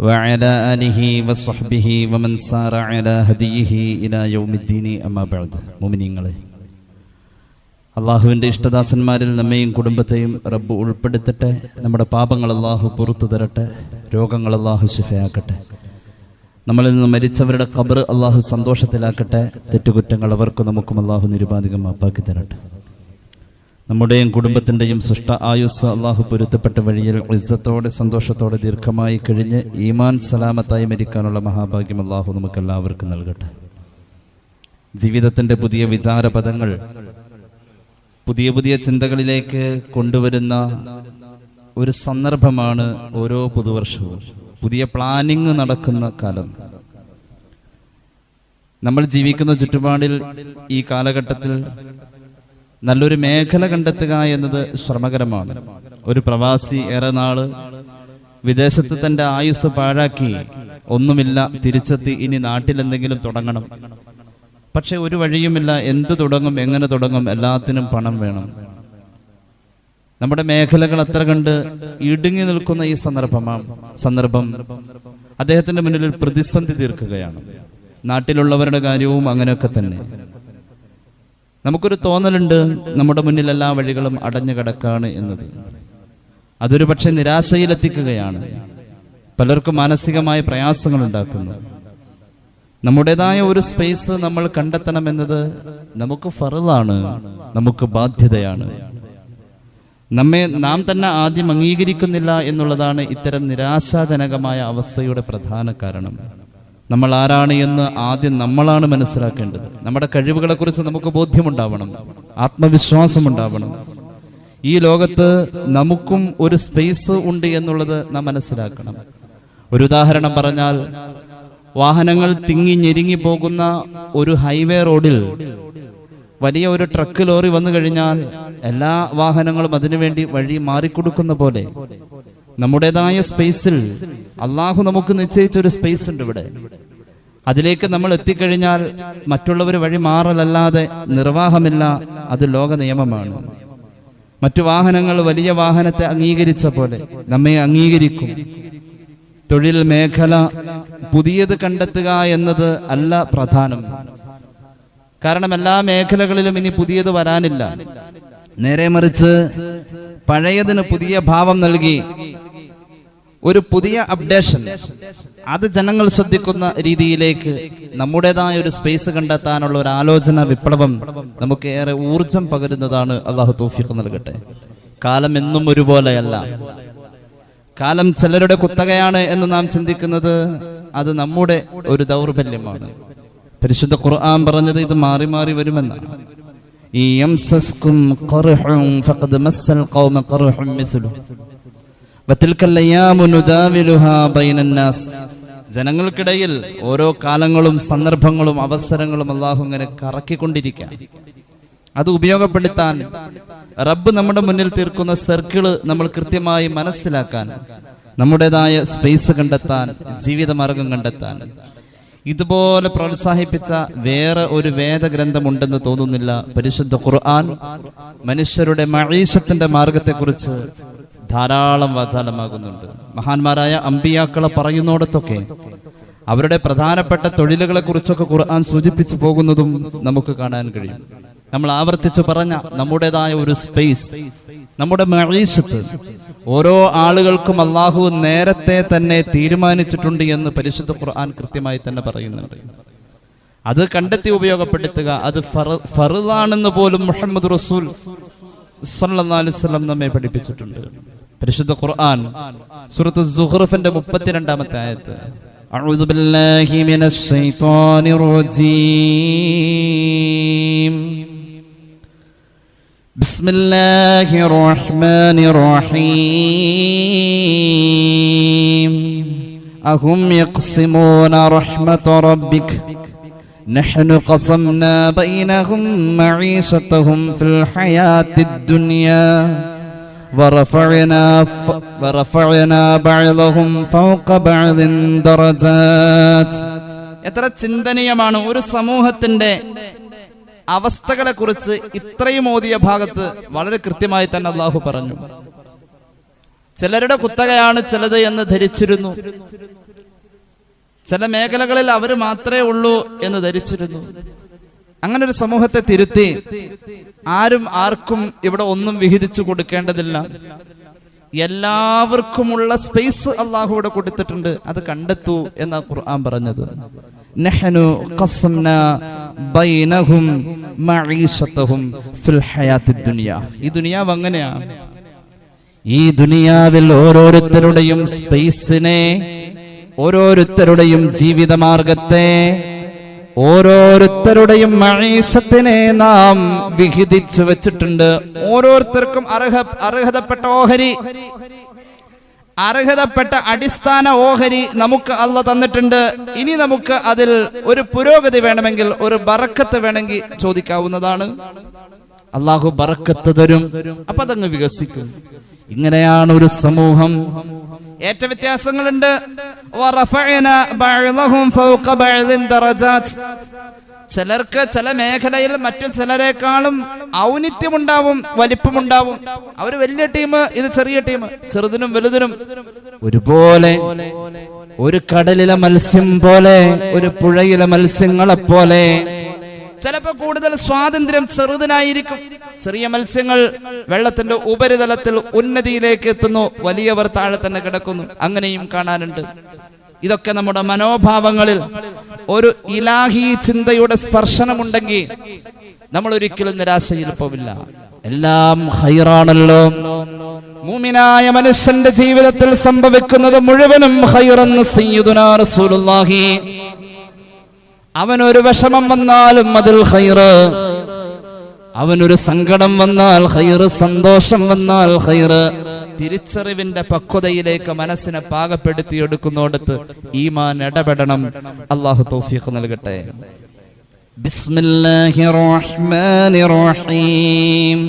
وعلى آله وصحبه ومن سار على هديه إلى يوم الدين أما بعد مؤمنين അള്ളാഹുവിൻ്റെ ഇഷ്ടദാസന്മാരിൽ നമ്മയും കുടുംബത്തെയും റബ്ബ് ഉൾപ്പെടുത്തട്ടെ നമ്മുടെ പാപങ്ങൾ അള്ളാഹു പുറത്തു തരട്ടെ രോഗങ്ങൾ അള്ളാഹു ശിഫയാക്കട്ടെ നമ്മളിൽ നിന്ന് മരിച്ചവരുടെ ഖബർ അള്ളാഹു സന്തോഷത്തിലാക്കട്ടെ തെറ്റുകുറ്റങ്ങൾ അവർക്കും നമുക്കും അള്ളാഹു നിരുപാധികം മാപ്പാക്കി തരട്ടെ നമ്മുടെയും കുടുംബത്തിന്റെയും സൃഷ്ട ആയുസ് അള്ളാഹു പൊരുത്തപ്പെട്ട വഴിയിൽ ഇസ്സത്തോടെ സന്തോഷത്തോടെ ദീർഘമായി കഴിഞ്ഞ് ഈമാൻ സലാമത്തായി മരിക്കാനുള്ള മഹാഭാഗ്യം അള്ളാഹു നമുക്കെല്ലാവർക്കും നൽകട്ടെ. ജീവിതത്തിന്റെ പുതിയ വിചാരപദങ്ങൾ പുതിയ പുതിയ ചിന്തകളിലേക്ക് കൊണ്ടുവരുന്ന ഒരു സന്ദർഭമാണ് ഓരോ പുതുവർഷവും. പുതിയ പ്ലാനിങ് നടക്കുന്ന കാലം. നമ്മൾ ജീവിക്കുന്ന ചുറ്റുപാടിൽ ഈ കാലഘട്ടത്തിൽ നല്ലൊരു മേഖല കണ്ടെത്തുക എന്നത് ശ്രമകരമാണ്. ഒരു പ്രവാസി ഏറെ നാൾ വിദേശത്ത് തന്റെ ആയുസ് പാഴാക്കി ഒന്നുമില്ല തിരിച്ചെത്തി ഇനി നാട്ടിൽ എന്തെങ്കിലും തുടങ്ങണം. പക്ഷെ ഒരു വഴിയുമില്ല എന്ത് തുടങ്ങും എങ്ങനെ തുടങ്ങും എല്ലാത്തിനും പണം വേണം. നമ്മുടെ മേഖലകൾ അത്ര കണ്ട് ഇടുങ്ങി നിൽക്കുന്ന ഈ സന്ദർഭമാണ് സന്ദർഭം അദ്ദേഹത്തിന്റെ മുന്നിൽ ഒരു പ്രതിസന്ധി തീർക്കുകയാണ്. നാട്ടിലുള്ളവരുടെ കാര്യവും അങ്ങനെയൊക്കെ തന്നെ. നമുക്കൊരു തോന്നലുണ്ട്. നമ്മുടെ മുന്നിൽ എല്ലാ വഴികളും അടഞ്ഞു കിടക്കാണ് എന്നത്. അതൊരു പക്ഷെ നിരാശയിലെത്തിക്കുകയാണ്. പലർക്കും മാനസികമായ പ്രയാസങ്ങൾ ഉണ്ടാക്കുന്നു നമ്മുടേതായ ഒരു സ്പേസ് നമ്മൾ കണ്ടെത്തണം എന്നത് നമുക്ക് ഫറലാണ് നമുക്ക് ബാധ്യതയാണ്. നമ്മെ നാം തന്നെ ആദ്യം അംഗീകരിക്കുന്നില്ല എന്നുള്ളതാണ് ഇത്തരം നിരാശാജനകമായ അവസ്ഥയുടെ പ്രധാന കാരണം. നമ്മൾ ആരാണ് എന്ന് ആദ്യം നമ്മളാണ് മനസ്സിലാക്കേണ്ടത്. നമ്മുടെ കഴിവുകളെക്കുറിച്ച് നമുക്ക് ബോധ്യമുണ്ടാവണം. ആത്മവിശ്വാസം ഉണ്ടാവണം ഈ ലോകത്ത് നമുക്കും ഒരു സ്പേസ് ഉണ്ട് എന്നുള്ളത് നാം മനസ്സിലാക്കണം. ഒരു ഉദാഹരണം പറഞ്ഞാൽ വാഹനങ്ങൾ തിങ്ങി ഞെരുങ്ങി പോകുന്ന ഒരു ഹൈവേ റോഡിൽ വലിയ ഒരു ട്രക്ക് ലോറി വന്നു കഴിഞ്ഞാൽ എല്ലാ വാഹനങ്ങളും അതിനുവേണ്ടി വഴി മാറിക്കൊടുക്കുന്ന പോലെ നമ്മുടേതായ സ്പേസിൽ അള്ളാഹു നമുക്ക് നിശ്ചയിച്ച ഒരു സ്പേസ് ഉണ്ട് ഇവിടെ. അതിലേക്ക് നമ്മൾ എത്തിക്കഴിഞ്ഞാൽ മറ്റുള്ളവർ വഴി മാറലല്ലാതെ നിർവാഹമില്ല അത് ലോക നിയമമാണ്. മറ്റു വാഹനങ്ങൾ വലിയ വാഹനത്തെ അംഗീകരിച്ച പോലെ നമ്മെ അംഗീകരിക്കും. തൊഴിൽ മേഖല പുതിയത് കണ്ടെത്തുക എന്നത് അല്ല പ്രധാനം. കാരണം എല്ലാ മേഖലകളിലും ഇനി പുതിയത് വരാനില്ല. നേരെ മറിച്ച് പഴയതിന് പുതിയ ഭാവം നൽകി ഒരു പുതിയ അപ്ഡേഷൻ അത് ജനങ്ങൾ ശ്രദ്ധിക്കുന്ന രീതിയിലേക്ക് നമ്മുടേതായ ഒരു സ്പേസ് കണ്ടെത്താനുള്ള ഒരു ആലോചന വിപ്ലവം നമുക്ക് ഏറെ ഊർജം പകരുന്നതാണ് അള്ളാഹു തോഫിക്ക് നൽകട്ടെ. കാലം എന്നും ഒരുപോലെയല്ല. കാലം ചിലരുടെ കുത്തകയാണ് എന്ന് നാം ചിന്തിക്കുന്നത് അത് നമ്മുടെ ഒരു ദൗർബല്യമാണ്. പരിശുദ്ധ ഖുർആൻ പറഞ്ഞത് ഇത് മാറി മാറി വരുമെന്നാണ്. ഈ قرح ഖർഹും ഫഖദ് മസ്സൽ ഖൗമ ഖർഹും وتلك വതിൽക نداولها بين الناس. ജനങ്ങൾക്കിടയിൽ ഓരോ കാലങ്ങളും സന്ദർഭങ്ങളും അവസരങ്ങളും അള്ളാഹു ഇങ്ങനെ കറക്കിക്കൊണ്ടിരിക്കുക. അത് ഉപയോഗപ്പെടുത്താൻ റബ്ബ് നമ്മുടെ മുന്നിൽ തീർക്കുന്ന സർക്കിൾ നമ്മൾ കൃത്യമായി മനസ്സിലാക്കാൻ നമ്മുടേതായ സ്പേസ് കണ്ടെത്താൻ ജീവിതമാർഗം കണ്ടെത്താൻ ഇതുപോലെ പ്രോത്സാഹിപ്പിച്ച വേറെ ഒരു വേദഗ്രന്ഥമുണ്ടെന്ന് തോന്നുന്നില്ല. പരിശുദ്ധ ഖുർആൻ മനുഷ്യരുടെ മഴീഷത്തിന്റെ മാർഗത്തെക്കുറിച്ച് ധാരാളം വാചാലമാകുന്നുണ്ട്. മഹാന്മാരായ അമ്പിയാക്കളെ പറയുന്നോടത്തൊക്കെ അവരുടെ പ്രധാനപ്പെട്ട തൊഴിലുകളെ കുറിച്ചൊക്കെ ഖുർആൻ സൂചിപ്പിച്ചു പോകുന്നതും നമുക്ക് കാണാൻ കഴിയും. നമ്മൾ ആവർത്തിച്ചു പറഞ്ഞ നമ്മുടേതായ ഒരു സ്പേസ് നമ്മുടെ മഴീഷത്ത് ഓരോ ആളുകൾക്കും അള്ളാഹു നേരത്തെ തന്നെ തീരുമാനിച്ചിട്ടുണ്ട് എന്ന് പരിശുദ്ധ ഖുർആൻ കൃത്യമായി തന്നെ പറയുന്നുണ്ട് അത് കണ്ടെത്തി ഉപയോഗപ്പെടുത്തുക അത് ഫറ- ഫറുദാണെന്ന് പോലും മുഹമ്മദ് റസൂൽ സല്ലല്ലാഹു അലൈഹി വസല്ലം നമ്മെ പഠിപ്പിച്ചിട്ടുണ്ട് പരിശുദ്ധ ഖുർആൻ സൂറത്ത് സുഹ്റുഫിന്റെ മുപ്പത്തിരണ്ടാമത്തെ ആയത്ത് أعوذ بالله من الشيطان الرجيم بسم الله الرحمن الرحيم أهم يقسمون رحمة ربك نحن قسمنا بينهم معيشتهم في الحياة الدنيا ورفعنا ف... ورفعنا بعضهم فوق بعض درجات എത്ര ചിന്തനീയമാണ് ഒരു സമൂഹത്തിന്റെ അവസ്ഥകളെ കുറിച്ച് ഇത്രയും ഓതിയ ഭാഗത്ത് വളരെ കൃത്യമായി തന്നെ അള്ളാഹു പറഞ്ഞു. ചിലരുടെ കുത്തകയാണ് ചിലത് എന്ന് ധരിച്ചിരുന്നു. ചില മേഖലകളിൽ അവർ മാത്രമേ ഉള്ളൂ എന്ന് ധരിച്ചിരുന്നു. അങ്ങനെ ഒരു സമൂഹത്തെ തിരുത്തി ആരും ആർക്കും ഇവിടെ ഒന്നും വിഹിതിച്ചു കൊടുക്കേണ്ടതില്ല. എല്ലാവർക്കുമുള്ള സ്പേസ് അള്ളാഹു ഇവിടെ കൊടുത്തിട്ടുണ്ട്. അത് കണ്ടെത്തൂ എന്ന ഖുർആൻ പറഞ്ഞത്. നഹ്നു ഖസംനാ ബൈനഹും മഈശതഹും ഫിൽ ഹയാത്തിദ് ദുനിയ. ഈ ദുനിയാവ് അങ്ങനെയാണ് ഈ ദുനിയാവിൽ ഓരോരുത്തരുടെയും സ്പേസിനെ ഓരോരുത്തരുടെയും ജീവിതമാർഗത്തെ ഓരോരുത്തരുടെയും മഴീസത്തിനെ നാം വിഹിതിച്ചു വെച്ചിട്ടുണ്ട്. ഓരോരുത്തർക്കും അർഹ അർഹതപ്പെട്ട ഓഹരി. അർഹതപ്പെട്ട അടിസ്ഥാന ഓഹരി നമുക്ക് അല്ല തന്നിട്ടുണ്ട്. ഇനി നമുക്ക് അതിൽ ഒരു പുരോഗതി വേണമെങ്കിൽ ഒരു ബറക്കത്ത് വേണമെങ്കിൽ ചോദിക്കാവുന്നതാണ്. അള്ളാഹു ബറക്കത്ത് തരും. അപ്പൊ അതങ്ങ് വികസിക്കും. ഇങ്ങനെയാണ് ഒരു സമൂഹം. ഏറ്റ വ്യത്യാസങ്ങളുണ്ട്. ചിലർക്ക് ചില മേഖലയിൽ മറ്റു ചിലരെക്കാളും ഔന്നിത്യമുണ്ടാവും വലിപ്പമുണ്ടാവും. അവർ വലിയ ടീം ഇത് ചെറിയ ടീം ചെറുതിനും വലുതിനും. ഒരുപോലെ ഒരു കടലിലെ മത്സ്യം പോലെ ഒരു പുഴയിലെ മത്സ്യങ്ങളെ പോലെ ചിലപ്പോ കൂടുതൽ സ്വാതന്ത്ര്യം ചെറുതിനായിരിക്കും. ചെറിയ മത്സ്യങ്ങൾ വെള്ളത്തിന്റെ ഉപരിതലത്തിൽ ഉന്നതിയിലേക്ക് എത്തുന്നു. വലിയവർ താഴെ തന്നെ കിടക്കുന്നു. അങ്ങനെയും കാണാനുണ്ട്. ഇതൊക്കെ നമ്മുടെ മനോഭാവങ്ങളിൽ ഒരു ഇലാഹി ചിന്തയുടെ സ്പർശനമുണ്ടെങ്കിൽ നമ്മൾ ഒരിക്കലും നിരാശയിൽ പോവില്ല എല്ലാം ഹൈറാണല്ലോ. മൂമിനായ മനുഷ്യന്റെ ജീവിതത്തിൽ സംഭവിക്കുന്നത് മുഴുവനും ഹൈറെന്ന് സയ്യിദുനാ റസൂലുള്ളാഹി. അവനൊരു വിഷമം വന്നാലും അതിൽ ഹൈറ് അവനൊരു സങ്കടം വന്നാൽ ഹൈറ് സന്തോഷം വന്നാൽ ഹൈറ് തിരിച്ചറിവിന്റെ പക്വതയിലേക്ക് മനസ്സിനെ പാകപ്പെടുത്തിയെടുക്കുന്നിടത്ത് ഈമാൻ ഇടപെടണം അള്ളാഹു തൗഫീഖ് നൽകട്ടെ ബിസ്മില്ലാഹിർ റഹ്മാനിർ റഹീം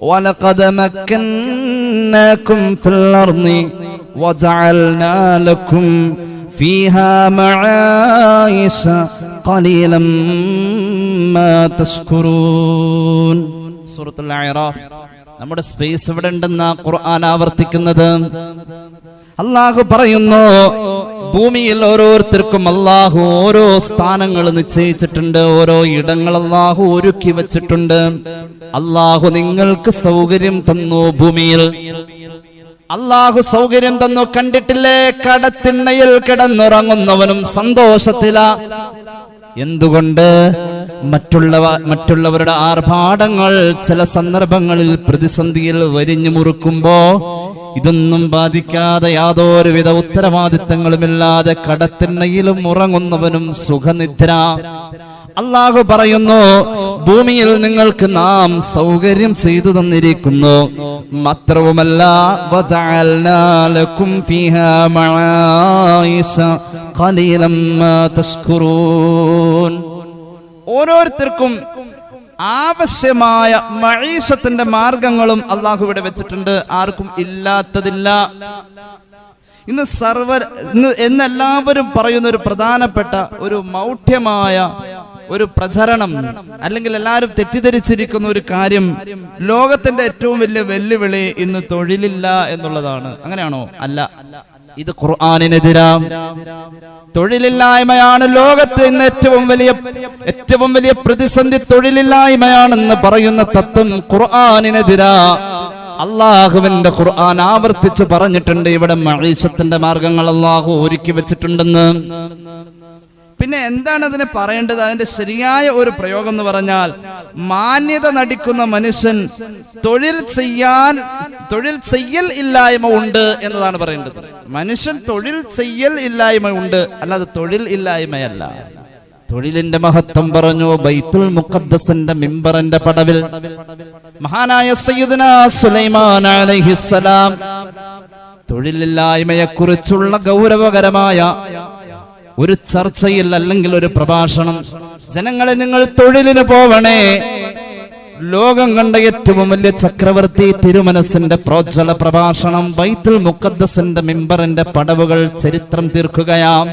ولقد مكناكم في الأرض وجعلنا لكم فيها معايش قليلا ما تشكرون സൂറത്തുൽ അഅറാഫ് നമ്മുടെ സ്പേസ് ഇവിടെ ഉണ്ടെന്ന ഖുർആൻ ആവർത്തിക്കുന്നത് അള്ളാഹു പറയുന്നു ഭൂമിയിൽ ഓരോരുത്തർക്കും അള്ളാഹു ഓരോ സ്ഥാനങ്ങൾ നിശ്ചയിച്ചിട്ടുണ്ട് ഓരോ ഇടങ്ങൾ അള്ളാഹു ഒരുക്കി വെച്ചിട്ടുണ്ട് അള്ളാഹു നിങ്ങൾക്ക് സൗകര്യം തന്നു ഭൂമിയിൽ അള്ളാഹു സൗകര്യം തന്നു കണ്ടിട്ടില്ലേ? കടത്തിണ്ണയിൽ കിടന്നുറങ്ങുന്നവനും സന്തോഷത്തില. എന്തുകൊണ്ട്? മറ്റുള്ളവ മറ്റുള്ളവരുടെ ആർഭാടങ്ങൾ ചില സന്ദർഭങ്ങളിൽ പ്രതിസന്ധിയിൽ വരിഞ്ഞു മുറുക്കുമ്പോ ഇതൊന്നും ബാധിക്കാതെ യാതൊരുവിധ ഉത്തരവാദിത്തങ്ങളുമില്ലാതെ കടത്തിണ്ണയിലും ഉറങ്ങുന്നവനും സുഖനിദ്ര. അള്ളാഹു പറയുന്നു ഭൂമിയിൽ നിങ്ങൾക്ക് നാം സൗകര്യം ചെയ്തു തന്നിരിക്കുന്നു. മാത്രവുമല്ല ഓരോരുത്തർക്കും ആവശ്യമായ മഴീഷത്തിന്റെ മാർഗങ്ങളും അള്ളാഹു ഇവിടെ വെച്ചിട്ടുണ്ട്. ആർക്കും ഇല്ലാത്തതില്ല. ഇന്ന് സർവ ഇന്ന് എന്നെല്ലാവരും പറയുന്ന ഒരു പ്രധാനപ്പെട്ട ഒരു മൗഢ്യമായ ഒരു പ്രചരണം അല്ലെങ്കിൽ എല്ലാവരും തെറ്റിദ്ധരിച്ചിരിക്കുന്ന ഒരു കാര്യം ലോകത്തിന്റെ ഏറ്റവും വലിയ വെല്ലുവിളി ഇന്ന് തൊഴിലില്ല എന്നുള്ളതാണ്. അങ്ങനെയാണോ? അല്ല. ഇത് ഖുർആാനിനെതിരാ തൊഴിലില്ലായ്മയാണ് ലോകത്ത് ഇന്ന് ഏറ്റവും വലിയ ഏറ്റവും വലിയ പ്രതിസന്ധി തൊഴിലില്ലായ്മയാണെന്ന് പറയുന്ന തത്വം ഖുർആാനിനെതിരാ. അള്ളാഹുവിന്റെ ഖുർആൻ ആവർത്തിച്ച് പറഞ്ഞിട്ടുണ്ട് ഇവിടെ മഴീശത്തിന്റെ മാർഗങ്ങൾ അള്ളാഹു ഒരുക്കി വെച്ചിട്ടുണ്ടെന്ന്. പിന്നെ എന്താണ് അതിനെ പറയേണ്ടത്? അതിന്റെ ശരിയായ ഒരു പ്രയോഗം എന്ന് പറഞ്ഞാൽ മാന്യത നടിക്കുന്ന മനുഷ്യൻ തൊഴിൽ ചെയ്യാൻ തൊഴിൽ ചെയ്യൽ ഇല്ലായ്മ ഉണ്ട് എന്നതാണ് പറയേണ്ടത്. മനുഷ്യൻ തൊഴിൽ ചെയ്യൽ ഇല്ലായ്മ ഉണ്ട്. അല്ലാതെ തൊഴിൽ ഇല്ലായ്മയല്ല. തൊഴിലിന്റെ മഹത്വം പറഞ്ഞു ബൈത്തുൽ മുഖദ്ദസിന്റെ മിമ്പറിന്റെ പടവിൽ. മഹാനായ സയ്യിദന സുലൈമാൻ അലൈഹിസ്സലാം. തൊഴിലില്ലായ്മയെക്കുറിച്ചുള്ള ഗൗരവകരമായ ഒരു ചർച്ചയിൽ അല്ലെങ്കിൽ ഒരു പ്രഭാഷണം. ജനങ്ങളെ നിങ്ങൾ തൊഴിലിന് പോവണേ. ലോകം കണ്ട ഏറ്റവും വലിയ ചക്രവർത്തി തിരുമനസിന്റെ പ്രോജ്വല പ്രഭാഷണം ബൈത്തുൽ മുഖദ്ദസിന്റെ മിമ്പറിന്റെ പടവുകൾ ചരിത്രം തീർക്കുകയാം.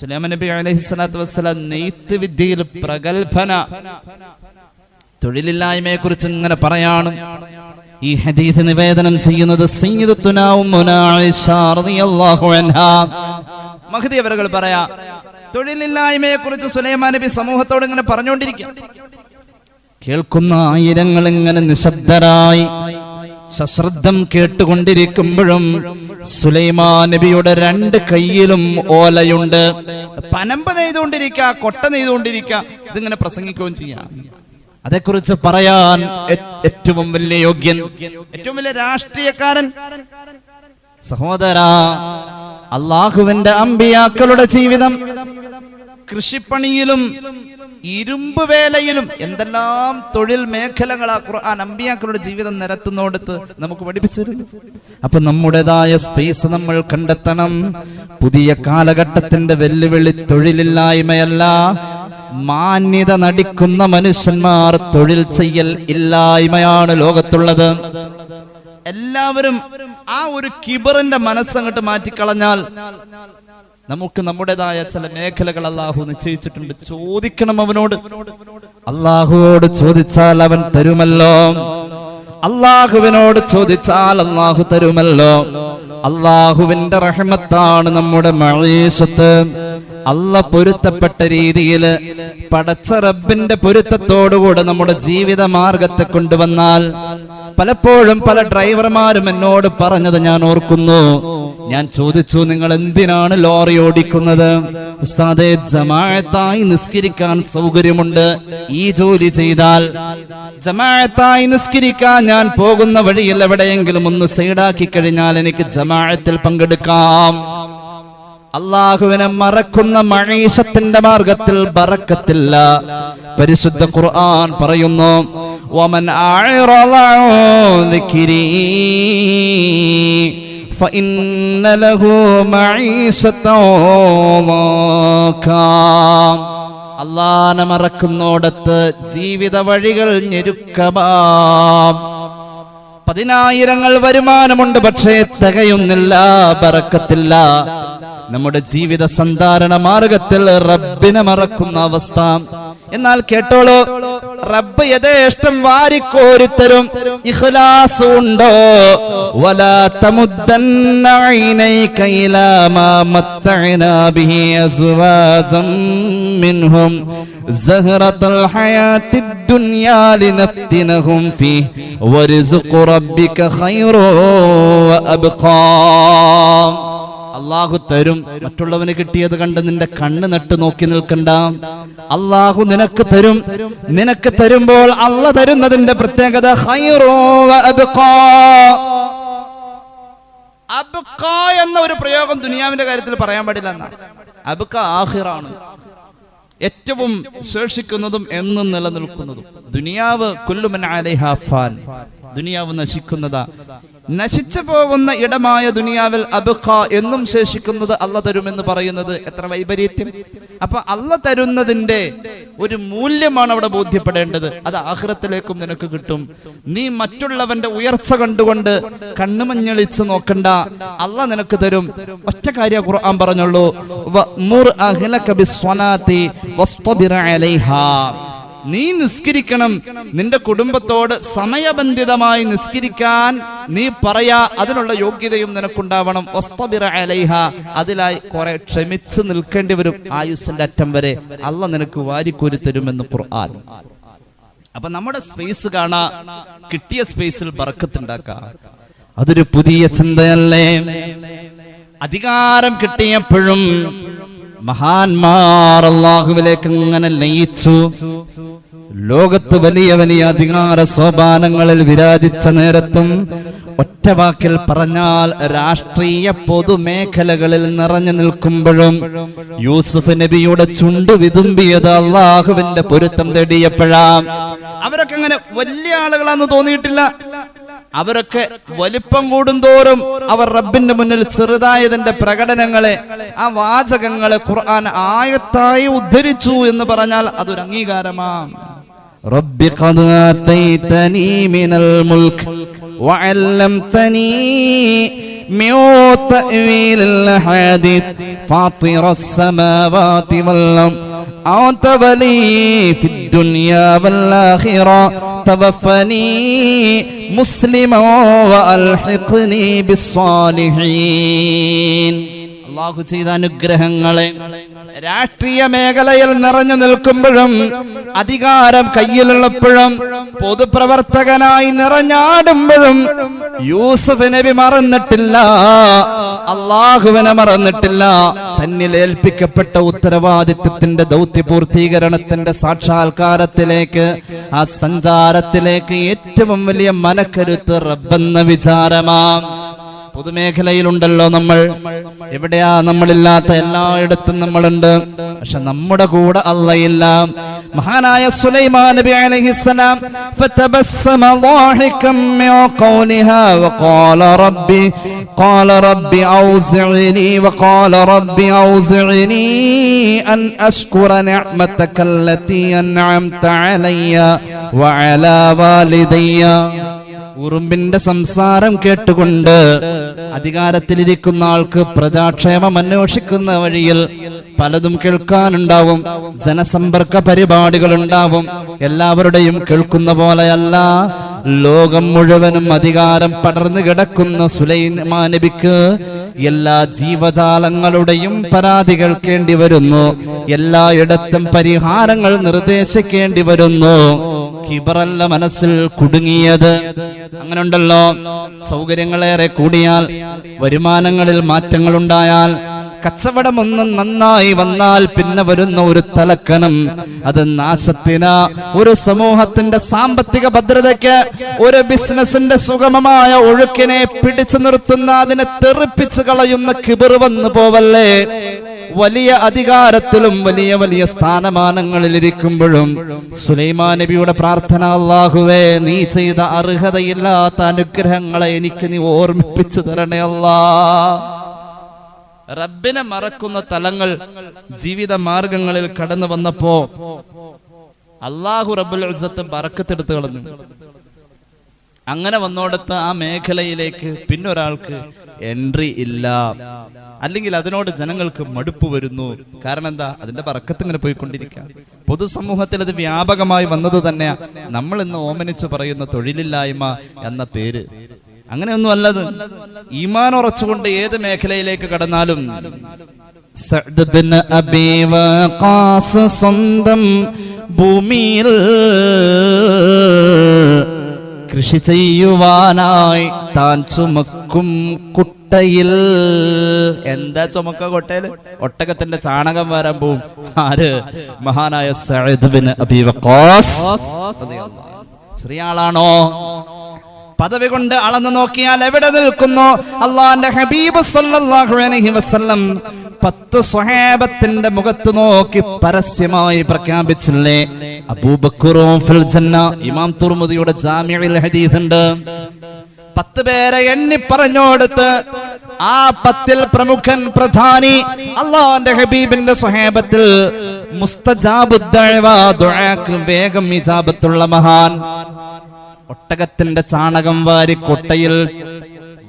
സുലൈമാൻ നബി അലൈഹി സ്വലാത്തു വസ്സലാം നെയ്ത്ത് വിദ്യയിൽ പ്രഗത്ഭന. തൊഴിലില്ലായ്മയെ കുറിച്ച് ഇങ്ങനെ പറയാണ്. ഈ ഹദീസ് നിവേദനം ചെയ്യുന്നത് സയ്യിദത്തുനാ ഉമ്മുനാ ആയിഷ റളിയല്ലാഹു അൻഹാ. മഹദി അവരുകൾ പറയാ തൊഴിലില്ലായ്മയെ കുറിച്ച് സുലൈമാൻ നബി സമൂഹത്തോട് ഇങ്ങനെ പറഞ്ഞുകൊണ്ടിരിക്കുക കേൾക്കുന്ന ആയിരങ്ങൾ ഇങ്ങനെ നിശബ്ദരായി സശ്രദ്ധം കേട്ടുകൊണ്ടിരിക്കുമ്പോഴും സുലൈമാ നബിയുടെ രണ്ട് കയ്യിലും ഓലയുണ്ട്. പനമ്പ് നെയ്തുകൊണ്ടിരിക്ക കൊട്ട നെയ്തുകൊണ്ടിരിക്ക ഇതിങ്ങനെ പ്രസംഗിക്കുകയും ചെയ്യാം. അതേക്കുറിച്ച് പറയാൻ ഏറ്റവും വലിയ യോഗ്യൻ ഏറ്റവും വലിയ രാഷ്ട്രീയക്കാരൻ സഹോദര അള്ളാഹുവിന്റെ അമ്പിയാക്കളുടെ ജീവിതം. കൃഷിപ്പണിയിലും ഇരുമ്പ് വേലയിലും എന്തെല്ലാം തൊഴിൽ മേഖലകളാ ഖുർആൻ അമ്പിയാക്കളുടെ ജീവിതം നിരത്തുന്നോടത്ത് നമുക്ക് പഠിപ്പിച്ചിരുന്നു അപ്പൊ നമ്മുടേതായ സ്പേസ് നമ്മൾ കണ്ടെത്തണം. പുതിയ കാലഘട്ടത്തിന്റെ വെല്ലുവിളി തൊഴിലില്ലായ്മയല്ല. മാന്യത നടിക്കുന്ന മനുഷ്യന്മാർ തൊഴിൽ ചെയ്യൽ ഇല്ലായ്മയാണ് ലോകത്തുള്ളത്. എല്ലാവരും ആ ഒരു കിബറിന്റെ മനസ്സങ്ങോട്ട് മാറ്റിക്കളഞ്ഞാൽ നമുക്ക് നമ്മുടേതായ ചില മേഖലകൾ അള്ളാഹു നിശ്ചയിച്ചിട്ടുണ്ട്. ചോദിക്കണം അവനോട്. അള്ളാഹുവോട് ചോദിച്ചാൽ അവൻ തരുമല്ലോ. അള്ളാഹുവിനോട് ചോദിച്ചാൽ അള്ളാഹു തരുമല്ലോ. അള്ളാഹുവിന്റെ റഹ്മത്താണ് നമ്മുടെ മഴേശത്ത് അല്ല പൊരുത്തപ്പെട്ട രീതിയിൽ പടച്ച റബ്ബിന്റെ പൊരുത്തത്തോടുകൂടെ നമ്മുടെ ജീവിത മാർഗത്തെ കൊണ്ടുവന്നാൽ പലപ്പോഴും പല ഡ്രൈവർമാരും എന്നോട് പറഞ്ഞത് ഞാൻ ഓർക്കുന്നു. ഞാൻ ചോദിച്ചു നിങ്ങൾ എന്തിനാണ് ലോറി ഓടിക്കുന്നത്? ഉസ്താദെ ജമാഅത്തായി നിസ്കരിക്കാൻ സൗകര്യമുണ്ട്. ഈ ജോലി ചെയ്താൽ ജമാഴത്തായി നിസ്കരിക്കാൻ ഞാൻ പോകുന്ന വഴിയിൽ എവിടെയെങ്കിലും ഒന്ന് സൈഡാക്കി കഴിഞ്ഞാൽ എനിക്ക് ജമാഴത്തിൽ പങ്കെടുക്കാം. അള്ളാഹുവിനെ മറക്കുന്ന മഴീഷത്തിന്റെ മാർഗത്തിൽ ബറക്കത്തില്ല. പരിശുദ്ധ ഖുർആൻ പറയുന്നു വമൻ അഅറള അൻ ദിക്രി فإن له معيشة ضنكا അള്ളാനെ മറക്കുന്നോടത്ത് ജീവിത വഴികൾ ഞെരുക്കമാം പതിനായിരങ്ങൾ വരുമാനമുണ്ട് പക്ഷേ തികയുന്നില്ല ബറക്കത്തില്ല നമ്മുടെ ജീവിത സന്ധാരണ മാർഗത്തിൽ റബ്ബിനെ മറക്കുന്ന അവസ്ഥ എന്നാൽ കേട്ടോളൂ റബ്ബ് യഥേഷ്ടം വാരിക്കോരിത്തരും ഇഖ്ലാസ് ഉണ്ടോ വലാ തമുദ്ദന്ന ഐനൈക ഇലാ മാ മത്തഅനാ ബിഹി അസ്വാസം മിൻഹും സഹറത്തുൽ ഹയാത്തി ദുനിയാ ലിനഫ്തിനഹും ഫീഹ് വറിസ്ഖു റബ്ബിക ഖൈറു വഅബ്ഖാ അള്ളാഹു തരും. മറ്റുള്ളവന് കിട്ടിയത് കണ്ട് നിന്റെ കണ്ണ് നട്ട് നോക്കി നിൽക്കണ്ട. അള്ളാഹു നിനക്ക് തരും. നിനക്ക് തരുമ്പോൾ അള്ള തരുന്നതിന്റെ പ്രത്യേകത എന്ന ഒരു പ്രയോഗം ദുനിയാവിന്റെ കാര്യത്തിൽ പറയാൻ പാടില്ല എന്നാണ് അബ്ക ആഹിറാണ്. ഏറ്റവും ശേഷിക്കുന്നതും എന്നും നിലനിൽക്കുന്നതും. ദുനിയാവ് കുല്ലുമൻ അലൈഹ ഫാൻ. ദുനിയാവ് നശിക്കുന്നതാ. നശിച്ചു പോകുന്ന ഇടമായ ദുനിയാവിൽ അബുഖ എന്നും ശേഷിക്കുന്നത് അല്ല തരുമെന്ന് പറയുന്നത് എത്ര വൈപരീത്യം? അപ്പൊ അല്ല തരുന്നതിന്റെ ഒരു മൂല്യമാണ് അവിടെ ബോധ്യപ്പെടേണ്ടത്. അത് ആഹ്റത്തിലേക്കും നിനക്ക് കിട്ടും. നീ മറ്റുള്ളവന്റെ ഉയർച്ച കണ്ടുകൊണ്ട് കണ്ണുമഞ്ഞളിച്ച് നോക്കണ്ട. അല്ല നിനക്ക് തരും. ഒറ്റ കാര്യ ഖുർആൻ പറഞ്ഞുള്ളൂ. നീ നിസ്കരിക്കണം. നിന്റെ കുടുംബത്തോട് സമയബന്ധിതമായി നിസ്കരിക്കാൻ നീ പറയാ അതിനുള്ള യോഗ്യതയും നിനക്കുണ്ടാവണം. വസ്തബിറ അലൈഹ. അതിലായി കുറെ ക്ഷമിച്ച് നിൽക്കേണ്ടി വരും ആയുസിന്റെ അറ്റം വരെ. അല്ല നിനക്ക് വാരിക്കോരി തരുമെന്ന് ഖുർആൻ. അപ്പൊ നമ്മുടെ സ്പേസ് കാണാ കിട്ടിയ സ്പേസിൽ ബറക്കത്തുണ്ടാക്കാം അതൊരു പുതിയ ചിന്തയല്ലേ? അധികാരം കിട്ടിയപ്പോഴും മഹാന്മാർ നയിച്ചു ലയിച്ചു. ലോകത്ത് വലിയ വലിയ അധികാര സോപാനങ്ങളിൽ വിരാജിച്ച നേരത്തും ഒറ്റ വാക്കിൽ പറഞ്ഞാൽ രാഷ്ട്രീയ പൊതുമേഖലകളിൽ നിറഞ്ഞു നിൽക്കുമ്പോഴും യൂസുഫ് നബിയുടെ ചുണ്ടു വിതുമ്പിയത് അള്ളാഹുവിന്റെ പൊരുത്തം തേടിയപ്പോഴാ. അവരൊക്കെ അങ്ങനെ വലിയ ആളുകളാന്ന് തോന്നിയിട്ടില്ല. അവരൊക്കെ വലിപ്പം കൂടുന്തോറും അവർ റബ്ബിന്റെ മുന്നിൽ ചെറുതായതിന്റെ പ്രകടനങ്ങളെ ആ വാചകങ്ങളെ ഖുർആൻ ആയത്തായി ഉദ്ധരിച്ചു എന്ന് പറഞ്ഞാൽ അതൊരു അംഗീകാരമാണ് رب قد آتيتني من الملك وعلمتني من تأويل الأحاديث فاطر السماوات والأرض أنت ولي في الدنيا والآخرة توفني مسلما وألحقني بالصالحين. അള്ളാഹു ചെയ്ത അനുഗ്രഹങ്ങളെ രാഷ്ട്രീയ മേഖലയിൽ നിറഞ്ഞു നിൽക്കുമ്പോഴും അധികാരം കയ്യിലുള്ളപ്പോഴും പൊതുപ്രവർത്തകനായി നിറഞ്ഞാടുമ്പോഴും യൂസഫ് നബി മറന്നിട്ടില്ല അള്ളാഹുവിനെ മറന്നിട്ടില്ല. തന്നിൽ ഏൽപ്പിക്കപ്പെട്ട ഉത്തരവാദിത്വത്തിന്റെ ദൗത്യ പൂർത്തീകരണത്തിന്റെ സാക്ഷാത്കാരത്തിലേക്ക് ആ സഞ്ചാരത്തിലേക്ക് ഏറ്റവും വലിയ മനക്കരുത്ത് റബ്ബെന്ന വിചാരമാം. പൊതുമേഖലയിലുണ്ടല്ലോ നമ്മൾ. എവിടെയാ നമ്മളില്ലാത്ത എല്ലായിടത്തും നമ്മളുണ്ട്. പക്ഷെ നമ്മുടെ കൂടെ അല്ലയില്ല മഹാനായ സുലൈമാൻ നബി അലൈഹിസ്സലാം ഫതബസ്സമ ളാഹികം മിൻ ഖൗലിഹാ വഖാല റബ്ബി ഖാല റബ്ബി ഔസിഇനി വഖാല റബ്ബി ഔസിഇനി അൻ അശ്കുറ നിഅമതക അല്ലതി അൻഅംത അലയ്യ വഅലാ വാലിദയ്യ. ഉറുമ്പിന്റെ സംസാരം കേട്ടുകൊണ്ട് അധികാരത്തിലിരിക്കുന്ന ആൾക്ക് പ്രജാക്ഷേമം അന്വേഷിക്കുന്ന വഴിയിൽ പലതും കേൾക്കാനുണ്ടാവും. ജനസമ്പർക്ക പരിപാടികൾ ഉണ്ടാവും എല്ലാവരുടെയും കേൾക്കുന്ന പോലെയല്ല. ലോകം മുഴുവനും അധികാരം പടർന്നു കിടക്കുന്ന സുലൈമാൻ നബിക്ക് എല്ലാ ജീവജാലങ്ങളുടെയും പരാതി കേൾക്കേണ്ടി വരുന്നു. എല്ലായിടത്തും പരിഹാരങ്ങൾ നിർദ്ദേശിക്കേണ്ടി വരുന്നു. കിബറല്ല മനസ്സിൽ കുടുങ്ങിയത്. അങ്ങനെ ഉണ്ടല്ലോ സൗകര്യങ്ങളേറെ കൂടിയാൽ വരുമാനങ്ങളിൽ മാറ്റങ്ങൾ ഉണ്ടായാൽ കച്ചവടം നന്നായി വന്നാൽ പിന്നെ വരുന്ന ഒരു തലക്കനം. അത് നാശത്തിന. ഒരു സമൂഹത്തിന്റെ സാമ്പത്തിക ഭദ്രതയ്ക്ക് ഒരു ബിസിനസിന്റെ സുഗമമായ ഒഴുക്കിനെ പിടിച്ചു നിർത്തുന്ന അതിനെ തെറിപ്പിച്ചു കളയുന്ന കിബിർ വന്നു പോവല്ലേ? വലിയ അധികാരത്തിലും വലിയ വലിയ സ്ഥാനമാനങ്ങളിൽ ഇരിക്കുമ്പോഴും സുലൈമാൻ നബിയുടെ പ്രാർത്ഥന അള്ളാഹുവേ നീ ചെയ്ത അർഹതയില്ലാത്ത അനുഗ്രഹങ്ങളെ എനിക്ക് നീ ഓർമ്മിപ്പിച്ചു തരണേ അല്ലാ റബ്ബിനെ മറക്കുന്ന തലങ്ങൾ ജീവിത മാർഗങ്ങളിൽ കടന്നു വന്നപ്പോ അള്ളാഹു റബ്ബുൽ അസത്ത് ബറക്കത്തെടുത്ത് കളഞ്ഞു. അങ്ങനെ വന്നോടത്ത് ആ മേഖലയിലേക്ക് പിന്നൊരാൾക്ക് എൻട്രി ഇല്ല. അല്ലെങ്കിൽ അതിനോട് ജനങ്ങൾക്ക് മടുപ്പ് വരുന്നു. കാരണം എന്താ? അതിന്റെ പറക്കത്ത് ഇങ്ങനെ പോയിക്കൊണ്ടിരിക്കുക. പൊതുസമൂഹത്തിൽ അത് വ്യാപകമായി വന്നത് തന്നെയാ. നമ്മൾ ഇന്ന് ഓമനിച്ചു പറയുന്ന തൊഴിലില്ലായ്മ എന്ന പേര് അങ്ങനെയൊന്നും അല്ലത്. ഈമാൻ ഉറച്ചുകൊണ്ട് ഏത് മേഖലയിലേക്ക് കടന്നാലും സ്വന്തം ഭൂമിയിൽ കൃഷി ചെയ്യുവാനായി താൻ ചുമക്കും കുട്ടയിൽ. എന്താ ചുമക്ക കൊട്ടയിൽ ഒട്ടകത്തിന്റെ ചാണകം വരാൻ പോവും. ആര്? മഹാനായ സഅദ് ബിൻ അബീ വഖാസ്. ചെറിയ ആളാണോ? പദവി കൊണ്ട് അളന്നു നോക്കിയാൽ എവിടെ നിൽക്കുന്നു? അള്ളാന്റെ ഹബീബ് അലൈഹി വസല്ലം പത്ത് സ്വഹേബത്തിന്റെ മുഖത്ത് നോക്കി പരസ്യമായി പ്രഖ്യാപിച്ചില്ലേ? അബൂബക്കറും ഫിൽ ജന്ന ഇമാം തുർമുദിയുടെ ജാമിഉൽ ഹദീസ് ഉണ്ട്. പത്ത് പേരെ എണ്ണി പറഞ്ഞോടുത്ത് ആ പത്തിൽ പ്രമുഖൻ പ്രധാനി അള്ളാന്റെ ഹബീബിന്റെ സ്വഹേബത്തിൽ മുസ്തജാബ് വേഗം ഇജാബത്തുള്ള മഹാൻ. ഒട്ടകത്തിന്റെ ചാണകം വാരി കൊട്ടയിൽ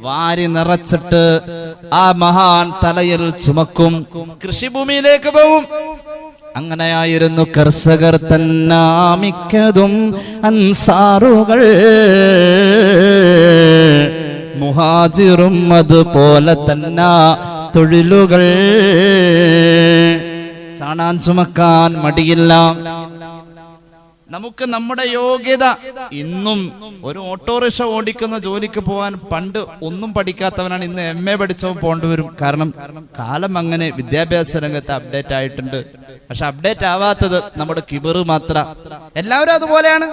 വാരി നിറച്ചിട്ട് ആ മഹാൻ തലയിൽ ചുമക്കും. കൃഷിഭൂമിയിലേക്ക് പോവും. അങ്ങനെയായിരുന്നു കർഷകർ തന്നാമിക്കതും അൻസാറുകൾ. മുഹാജിറും അതുപോലെ തന്നെ തൊഴിലുകൾ. ചാണാൻ ചുമക്കാൻ മടിയില്ല. നമുക്ക് നമ്മുടെ യോഗ്യത ഇന്നും ഒരു ഓട്ടോറിക്ഷ ഓടിക്കുന്ന ജോലിക്ക് പോകാൻ പണ്ട് ഒന്നും പഠിക്കാത്തവനാണ്. ഇന്ന് എം എ പഠിച്ചവൻ വരും. കാരണം കാലം അങ്ങനെ വിദ്യാഭ്യാസ രംഗത്ത് അപ്ഡേറ്റ് ആയിട്ടുണ്ട്. പക്ഷെ അപ്ഡേറ്റ് ആവാത്തത് നമ്മുടെ കിബറ് മാത്ര. എല്ലാവരും അതുപോലെയാണ്.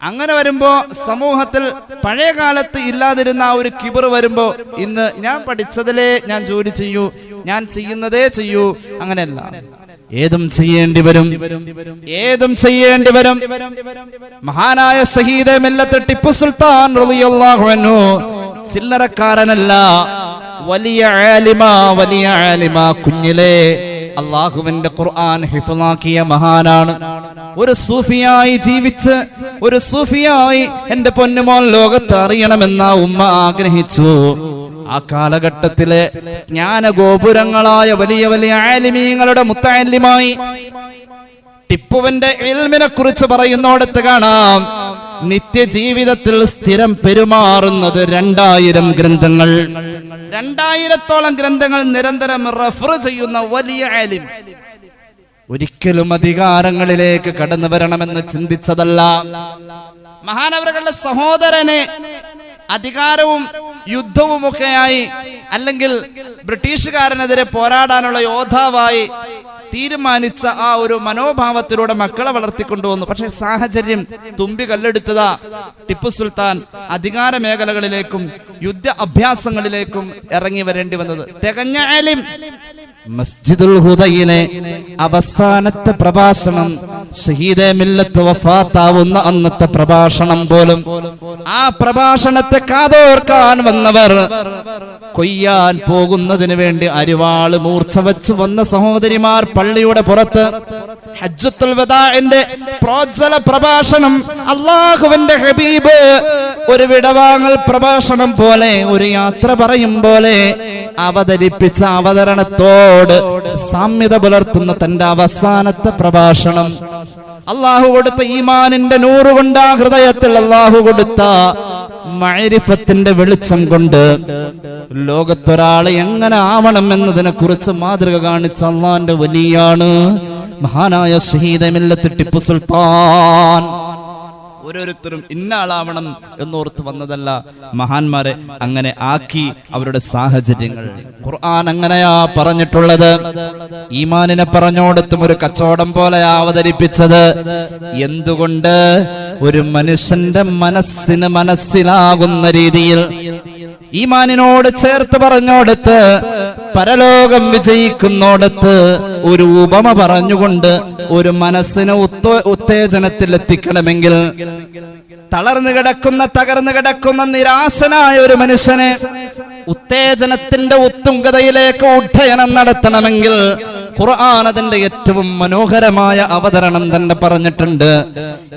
അങ്ങനെ വരുമ്പോ സമൂഹത്തിൽ പഴയ കാലത്ത് ഇല്ലാതിരുന്ന ആ ഒരു കിബർ വരുമ്പോ ഇന്ന് ഞാൻ പഠിച്ചതിലേ ഞാൻ ജോലി ചെയ്യൂ ഞാൻ ചെയ്യുന്നതേ ചെയ്യൂ അങ്ങനെയല്ല. ഏതും ചെയ്യേണ്ടി വരും. ഏതും ചെയ്യേണ്ടി വരും. മഹാനായ സഹീദ മെല്ലത്ത് ടിപ്പു സുൽത്താൻ ചില്ലറക്കാരനല്ല വലിയ ആലിമ വലിയ ആലിമ കുഞ്ഞിലെ. അള്ളാഹുവിന്റെ ഖുർആൻ ഹിഫലാക്കിയ മഹാനാണ്. ഒരു സൂഫിയായി ജീവിച്ച് ഒരു സൂഫിയായി എന്റെ പൊന്നുമോൻ ലോകത്ത് അറിയണമെന്ന ഉമ്മ ആഗ്രഹിച്ചു. ആ കാലഘട്ടത്തിലെ ജ്ഞാനഗോപുരങ്ങളായ വലിയ വലിയ ആലിമീങ്ങളുടെ മുത്താലിമായി ടിപ്പുവിന്റെ എൽമിനെ കുറിച്ച് പറയുന്നോടത്ത് കാണാം. നിത്യജീവിതത്തിൽ സ്ഥിരം പെരുമാറുന്നത് രണ്ടായിരം ഗ്രന്ഥങ്ങൾ. രണ്ടായിരത്തോളം ഗ്രന്ഥങ്ങൾ നിരന്തരം റെഫർ ചെയ്യുന്ന വലിയ ആലിം. ഒരിക്കലും അധികാരങ്ങളിലേക്ക് കടന്നു വരണമെന്ന് ചിന്തിച്ചതല്ല. മഹാനവരുടെ സഹോദരനെ അധികാരവും യുദ്ധവുമൊക്കെയായി. അല്ലെങ്കിൽ ബ്രിട്ടീഷുകാരനെതിരെ പോരാടാനുള്ള യോദ്ധാവായി തീരുമാനിച്ച ആ ഒരു മനോഭാവത്തിലൂടെ മക്കളെ വളർത്തിക്കൊണ്ടുവന്നു. പക്ഷേ സാഹചര്യം തുമ്പി കല്ലെടുത്തതാ. ടിപ്പു സുൽത്താൻ അധികാര മേഖലകളിലേക്കും യുദ്ധ അഭ്യാസങ്ങളിലേക്കും ഇറങ്ങി വരേണ്ടി വന്നത്. തികഞ്ഞ ആലിം. മസ്ജിദുൽ ഹുദയിലെ അവസാനത്തെ പ്രഭാഷണം ഷഹീദെ മില്ലത്ത് വഫാത്താവുന്ന അന്നത്തെ പ്രഭാഷണം പോലും ആ പ്രഭാഷണത്തെ കാതോർക്കാൻ വന്നവർ കൊയ്യാൻ പോകുന്നതിന് വേണ്ടി അരിവാൾ മൂർച്ച വെച്ച് വന്ന സഹോദരിമാർ പള്ളിയുടെ പുറത്ത് ഹജ്ജത്തുൽ വദാഇന്റെ പ്രോജ്വല പ്രഭാഷണം അള്ളാഹുവിന്റെ ഹബീബ് ഒരു വിടവാങ്ങൽ പ്രഭാഷണം പോലെ ഒരു യാത്ര പറയും പോലെ അവതരിപ്പിച്ച അവതരണത്തോട് സാമ്യത പുലർത്തുന്ന തന്റെ അവസാനത്തെ പ്രഭാഷണം. അള്ളാഹു കൊടുത്ത ഈമാനിന്റെ നൂറുകൊണ്ട് ആ ഹൃദയത്തിൽ അള്ളാഹു കൊടുത്ത മൈരിഫത്തിന്റെ വെളിച്ചം കൊണ്ട് ലോകത്തൊരാൾ എങ്ങനെ ആവണം എന്നതിനെ കുറിച്ച് മാതൃക കാണിച്ച അള്ളാന്റെ വലിയാണ്. മഹാനായ ഷഹീദമില്ല ടിപ്പു സുൽത്താൻ. ഓരോരുത്തരും ഇന്ന ആളാവണം എന്നോർത്ത് വന്നതല്ല മഹാന്മാരെ അങ്ങനെ ആക്കി അവരുടെ സാഹചര്യങ്ങൾ. ഖുർആൻ അങ്ങനെയാ പറഞ്ഞിട്ടുള്ളത്. ഈമാനിനെ പറഞ്ഞോടത്തും ഒരു കച്ചവടം പോലെ അവതരിപ്പിച്ചത്. എന്തുകൊണ്ട്? ഒരു മനുഷ്യന്റെ മനസ്സിന് മനസ്സിലാകുന്ന രീതിയിൽ ഈമാനിനോട് ചേർത്ത് പറഞ്ഞോടത്ത് പരലോകം വിജയിക്കുന്നോടത്ത് ഒരു ഉപമ പറഞ്ഞുകൊണ്ട് ഒരു മനസ്സിന് ഉത്തോ ഉത്തേജനത്തിൽ എത്തിക്കണമെങ്കിൽ തളർന്നു കിടക്കുന്ന തകർന്നു കിടക്കുന്ന നിരാശനായ ഒരു മനുഷ്യനെ ഉത്തേജനത്തിന്റെ ഉത്തുംഗതയിലേക്ക് ഉഡ്ഡയനം നടത്തണമെങ്കിൽ ഖുർആൻ അതിന്റെ ഏറ്റവും മനോഹരമായ അവതരണം തന്നെ പറഞ്ഞിട്ടുണ്ട്.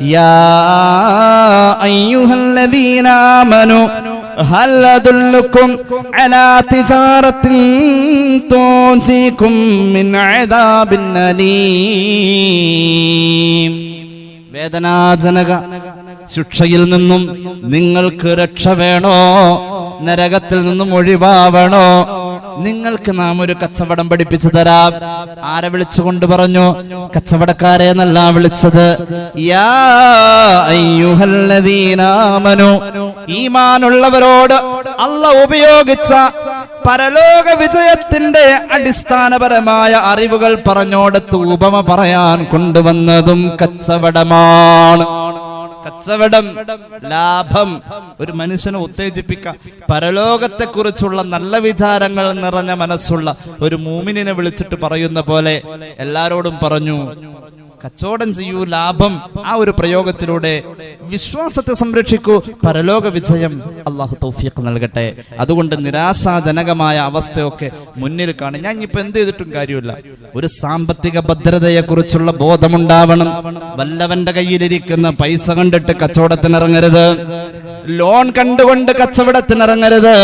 യാ هل أدلكم على تجارة تنجيكم من عذاب أليم വേദനാജനക ശിക്ഷയിൽ നിന്നും നിങ്ങൾക്ക് രക്ഷ വേണോ നരകത്തിൽ നിന്നും ഒഴിവാവണോ നിങ്ങൾക്ക് നാം ഒരു കച്ചവടം പഠിപ്പിച്ചു തരാം. ആരെ വിളിച്ചുകൊണ്ട് പറഞ്ഞു? കച്ചവടക്കാരെ എന്നല്ല വിളിച്ചത്. ഈമാനുള്ളവരോട് അല്ല ഉപയോഗിച്ച പരലോക വിജയത്തിന്റെ അടിസ്ഥാനപരമായ അറിവുകൾ പറഞ്ഞോടത്ത് ഉപമ പറയാൻ കൊണ്ടുവന്നതും കച്ചവടമാണ്. കച്ചവടം ലാഭം ഒരു മനുഷ്യനെ ഉത്തേജിപ്പിക്കാം പരലോകത്തെ കുറിച്ചുള്ള നല്ല വിചാരങ്ങൾ നിറഞ്ഞ മനസ്സുള്ള ഒരു മൂമിനെ വിളിച്ചിട്ട് പറയുന്ന പോലെ എല്ലാരോടും പറഞ്ഞു. കച്ചവടം ചെയ്യൂ ലാഭം ആ ഒരു പ്രയോഗത്തിലൂടെ വിശ്വാസത്തെ സംരക്ഷിക്കൂ പരലോക വിജയം അള്ളാഹു തൗഫീഖ് നൽകട്ടെ. അതുകൊണ്ട് നിരാശാജനകമായ അവസ്ഥയൊക്കെ മുന്നിൽ കാണും. ഞാൻ ഇപ്പൊ എന്ത് ചെയ്തിട്ടും കാര്യമില്ല. ഒരു സാമ്പത്തിക ഭദ്രതയെ കുറിച്ചുള്ള ബോധമുണ്ടാവണം. വല്ലവന്റെ കയ്യിലിരിക്കുന്ന പൈസ കണ്ടിട്ട് കച്ചവടത്തിനിറങ്ങരുത്. ലോൺ കണ്ടുകൊണ്ട് കച്ചവടത്തിനിറങ്ങരുത്.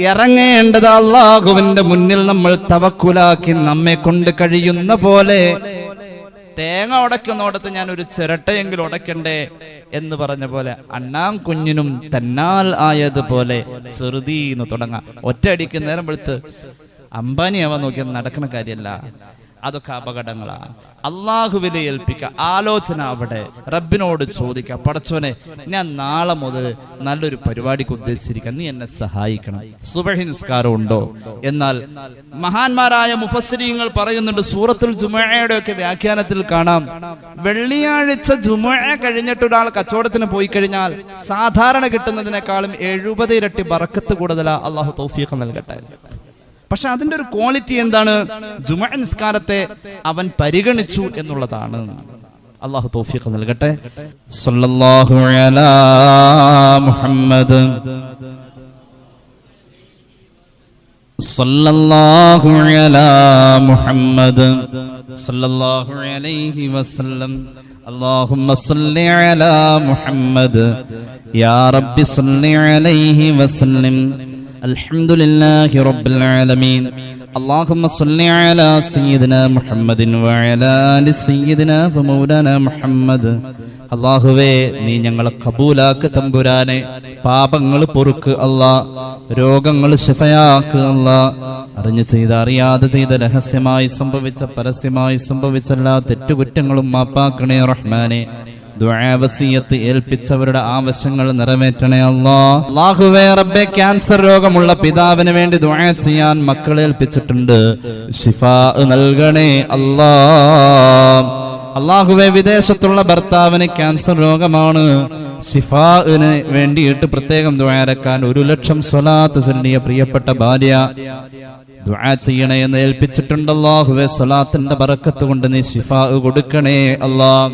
ഇറങ്ങേണ്ടത് അള്ളാഹുവിന്റെ മുന്നിൽ നമ്മൾ തവക്കുലാക്കി നമ്മെ കൊണ്ട് കഴിയുന്ന പോലെ തേങ്ങ ഉടക്കുന്നിടത്ത് ഞാൻ ഒരു ചിരട്ടയെങ്കിലും ഉടക്കണ്ടേ എന്ന് പറഞ്ഞ പോലെ അണ്ണാം കുഞ്ഞിനും തന്നാൽ ആയതുപോലെ ചെറുതീന്ന് തുടങ്ങാം. ഒറ്റയടിക്ക് നേരം വെളുത്ത് അംബാനിയാവാൻ നോക്കിയാൽ നടക്കുന്ന കാര്യമല്ല. അതൊക്കെ അപകടങ്ങളാണ്. അള്ളാഹുവിനെ ഏൽപ്പിക്കുക ആലോചന അവിടെ. റബ്ബിനോട് ചോദിക്കുക പടച്ചോനെ ഞാൻ നാളെ മുതൽ നല്ലൊരു പരിപാടിക്ക് ഉദ്ദേശിച്ചിരിക്കുക നീ എന്നെ സഹായിക്കണം. സുബഹി നിസ്കാരം ഉണ്ടോ? എന്നാൽ മഹാന്മാരായ മുഫസ്രീങ്ങൾ പറയുന്നുണ്ട് സൂറത്തുൽ ജുമയുടെ ഒക്കെ വ്യാഖ്യാനത്തിൽ കാണാം. വെള്ളിയാഴ്ച ജുമ കഴിഞ്ഞിട്ട് ഒരാൾ കച്ചവടത്തിന് പോയി കഴിഞ്ഞാൽ സാധാരണ കിട്ടുന്നതിനേക്കാളും എഴുപത് ഇരട്ടി ബറക്കത്ത് കൂടുതലാ. അള്ളാഹു തൗഫീഖ് നൽകട്ടെ. പക്ഷെ അതിന്റെ ഒരു ക്വാളിറ്റി എന്താണ് ജുമ നിസ്കാരത്തെ അവൻ പരിഗണിച്ചു എന്നുള്ളതാണ് അള്ളാഹു തൗഫീഖ് നൽകട്ടെ സല്ലല്ലാഹു അലാ മുഹമ്മദ് സല്ലല്ലാഹു അലാ മുഹമ്മദ് സല്ലല്ലാഹു അലൈഹി വസല്ലം اللهم صل على محمد يا رب صل عليه وسلم الحمد لله رب العالمين اللهم صل على سيدنا محمد وعلى آل سيدنا ومولانا محمد അള്ളാഹുവേ നീ ഞങ്ങളെ കബൂലാക്ക് തമ്പുരാനെ പാപങ്ങൾ പൊറുക്ക് അല്ലാ രോഗങ്ങൾ ശിഫയാക്ക് അല്ലാ അറിഞ്ഞു ചെയ്ത അറിയാതെ ചെയ്ത രഹസ്യമായി സംഭവിച്ച പരസ്യമായി സംഭവിച്ച എല്ലാ തെറ്റുകുറ്റങ്ങളും മാപ്പാക്കണേ റഹ്മാനെ ഏൽപ്പിച്ചവരുടെ ആവശ്യങ്ങൾ നിറവേറ്റണേ അല്ലോ. അല്ലാഹുവേ റബ്ബെ ക്യാൻസർ രോഗമുള്ള പിതാവിന് വേണ്ടി ദുആ ചെയ്യാൻ മക്കളെ ഏൽപ്പിച്ചിട്ടുണ്ട്. ശിഫാ നൽകണേ അല്ലാ. അള്ളാഹുവെ വിദേശത്തുള്ള ഭർത്താവിന് ക്യാൻസർ രോഗമാണ്. ഷിഫാന് വേണ്ടിയിട്ട് പ്രത്യേകം ദ്വാരക്കാൻ ഒരു ലക്ഷം സ്വലാത്ത് ചൊല്ലിയ പ്രിയപ്പെട്ട ഭാര്യ ചെയ്യണേ എന്ന് ഏൽപ്പിച്ചിട്ടുണ്ട് അള്ളാഹുവെ സ്വലാത്തിന്റെ ബറക്കത്ത് കൊണ്ട് നീ ശിഫാ കൊടുക്കണേ അല്ലാ.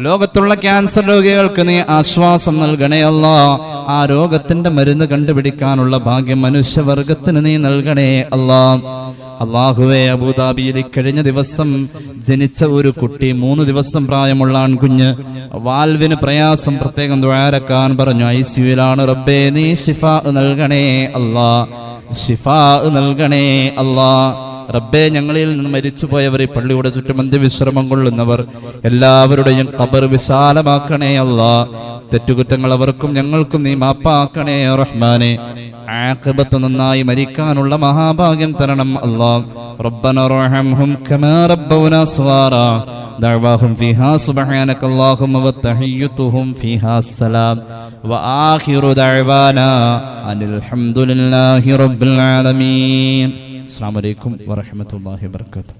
ലോകത്തുള്ള ക്യാൻസർ രോഗികൾക്ക് നീ ആശ്വാസം നൽകണേ അല്ലാ. ആ രോഗത്തിന്റെ മരുന്ന് കണ്ടുപിടിക്കാനുള്ള ഭാഗ്യം മനുഷ്യവർഗത്തിന് നീ നൽകണേ അല്ലാ. അള്ളാഹുവെ അബുദാബിയിൽ കഴിഞ്ഞ ദിവസം ജനിച്ച ഒരു കുട്ടി മൂന്ന് ദിവസം പ്രായമുള്ള ആൺകുഞ്ഞ് വാൽവിന് പ്രയാസം പ്രത്യേകം ദ്വാരക്കാൻ പറഞ്ഞു ഐ സിയുലാണ് റബ്ബേ നീ ഷിഫ നൽകണേ അല്ലാ. ഷിഫ നൽകണേ അല്ലാ. റബ്ബെ ഞങ്ങളിൽ നിന്ന് മരിച്ചുപോയവർ ഈ പള്ളിയുടെ ചുറ്റും അന്ത്യവിശ്രമം കൊള്ളുന്നവർ എല്ലാവരുടെയും കബർ വിശാലമാക്കണേ അല്ലാ. തെറ്റുകുറ്റങ്ങൾ അവർക്കും ഞങ്ങൾക്കും നീ മാപ്പാക്കണേ റഹ്മാനെ ആഖിബത്ത് നന്നായി മരിക്കാനുള്ള മഹാഭാഗ്യം തരണം അല്ലാ റബ്ബന റഹംഹും കമാ റബ്ബൗനാ സ്വഗാറാ دعواهم فيها سبحانك اللهم وتحيتهم فيها السلام وآخر دعوانا أن الحمد لله رب العالمين السلام عليكم ورحمة الله وبركاته